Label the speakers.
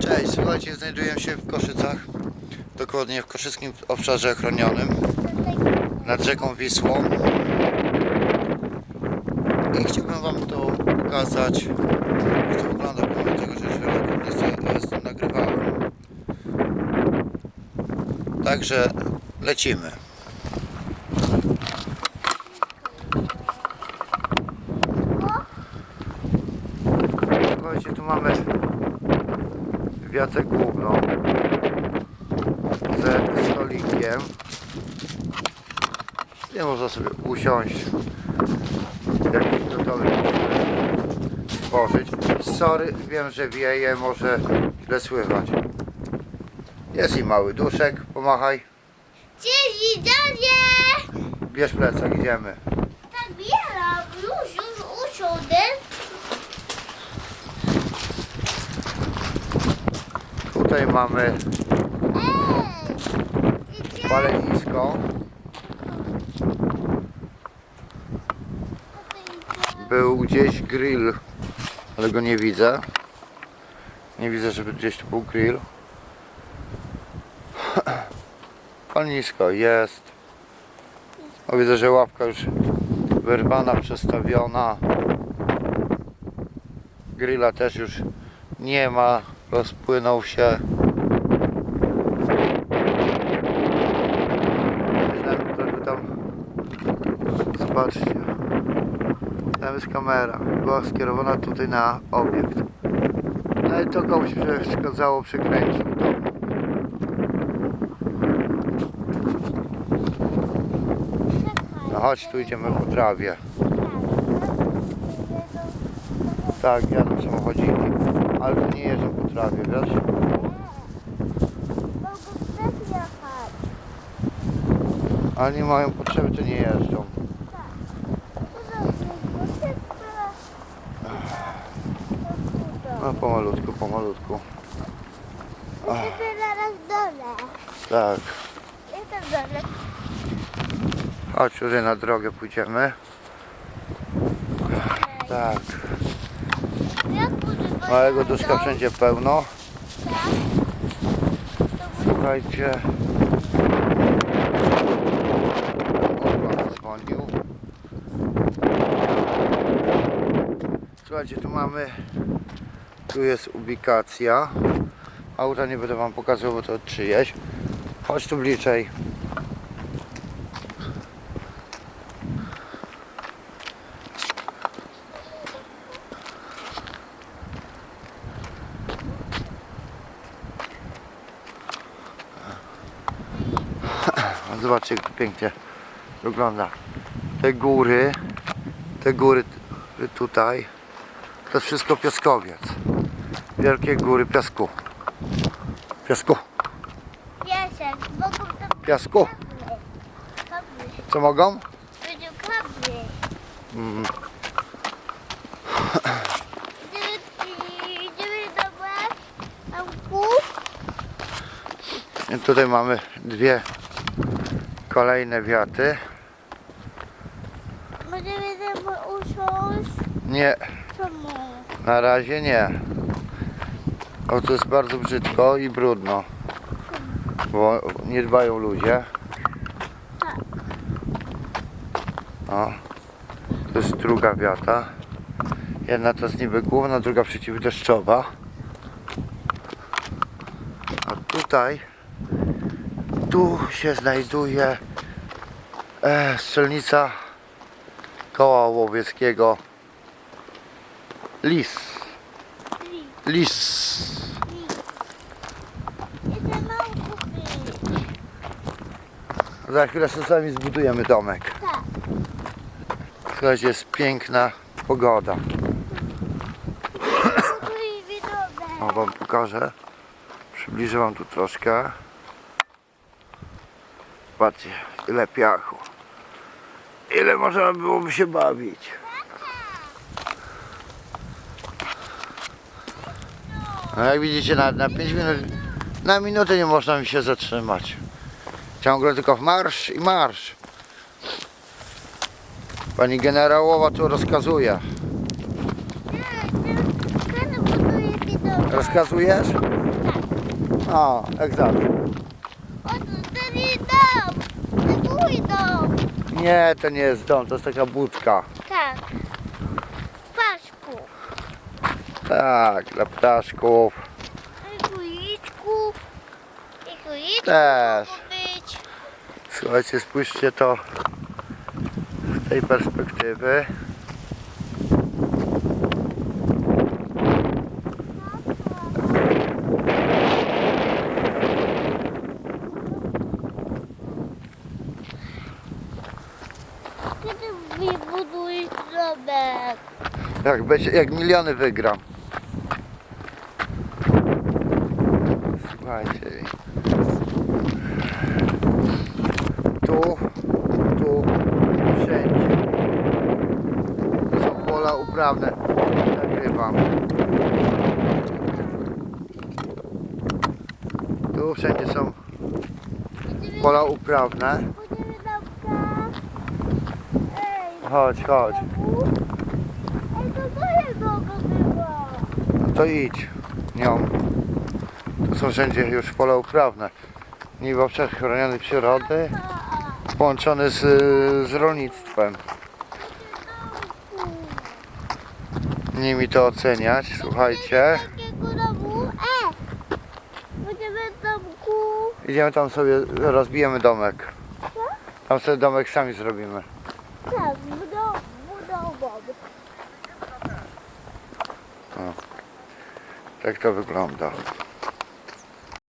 Speaker 1: Cześć, słuchajcie, znajduję się w Koszycach, dokładnie w Koszyckim Obszarze Chronionym, nad rzeką Wisłą. I chciałbym Wam to pokazać, jak to wygląda, pomimo tego, że już wielokrotnie tym nagrywałem. Także lecimy. Słuchajcie, tu mamy wiatę główną ze stolikiem. Nie można sobie usiąść jakiś gotowy stworzyć. Sorry, wiem, że wieje, może źle słychać. Jest i mały duszek, pomachaj.
Speaker 2: Cześć, widzowie!
Speaker 1: Bierz plecak, idziemy.
Speaker 2: Tak bieram, już, już usiądę.
Speaker 1: Tutaj mamy palenisko. Był gdzieś grill, ale go nie widzę. Nie widzę, żeby gdzieś tu był grill. Palnisko jest. O, widzę, że łapka już wyrwana, przestawiona. Grilla też już nie ma, rozpłynął się. Żeby tam... Zobaczcie. Tam jest kamera. Była skierowana tutaj na obiekt. No ale to komuś przeszkadzało, przykręcił to. No chodź, tu idziemy po trawie. Tak, jadą samochodziki. Ale nie jeżdżą po trawie, wiesz? Ale nie mają potrzeby, to nie jeżdżą. No pomalutku, pomalutku.
Speaker 2: Zaraz dole.
Speaker 1: Tak.
Speaker 2: Jestem dole.
Speaker 1: Chodź na drogę pójdziemy. Tak. Małego duszka wszędzie pełno. Słuchajcie. Dzwonił. Słuchajcie, tu mamy. Tu jest ubikacja. Auta nie będę wam pokazywał, bo to czyjeś. Chodź tu bliżej. A Zobaczcie, jak to pięknie wygląda. Te góry, te góry tutaj, to jest wszystko piaskowiec. Wielkie góry piasku. Piasku,
Speaker 2: mogą tam
Speaker 1: piasku. Co mogą?
Speaker 2: Klapy.
Speaker 1: Mm,
Speaker 2: do was. Tamku.
Speaker 1: i tutaj mamy dwie kolejne wiaty.
Speaker 2: Możemy tam usiąść.
Speaker 1: Nie,
Speaker 2: Czemu?
Speaker 1: na razie nie. O, to jest bardzo brzydko i brudno. Bo nie dbają ludzie.
Speaker 2: Tak.
Speaker 1: O, to jest druga wiata. Jedna to jest niby główna, druga przeciwdeszczowa. A tutaj, tu się znajduje e, strzelnica koła łowieckiego Lis. Lis. Za chwilę sobie sami zbudujemy domek. Słuchajcie, jest piękna pogoda. O, wam pokażę. Przybliżę wam tu troszkę. Patrzcie, ile piachu. Ile można byłoby się bawić. No jak widzicie, na, na 5 minut, na minutę nie można mi się zatrzymać. Ciągle tylko w marsz i marsz. Pani generałowa tu rozkazuje.
Speaker 2: Nie, nie, buduje widowę.
Speaker 1: Rozkazujesz? O, jak zawsze.
Speaker 2: O, to ten jest dom. To mój dom.
Speaker 1: Nie, to nie jest dom, to jest taka budka.
Speaker 2: Tak. Paszku.
Speaker 1: Tak, dla ptaszków.
Speaker 2: I kuliczków. I kuliczków
Speaker 1: Też.
Speaker 2: mogą być.
Speaker 1: Słuchajcie, spójrzcie to z tej perspektywy. Jak, będzie, jak miliony wygram. Słuchajcie. Tu, tu, wszędzie. To są pola uprawne. Nagrywam. Tu wszędzie są pola uprawne. Chodź, chodź. No to idź nią. To są wszędzie już pola uprawne. Niby obszar chroniony przyrody, połączony z, z rolnictwem. Nimi to oceniać, słuchajcie. Idziemy tam sobie, rozbijemy domek. Tam sobie domek sami zrobimy.
Speaker 2: Tak,
Speaker 1: Tak to wygląda.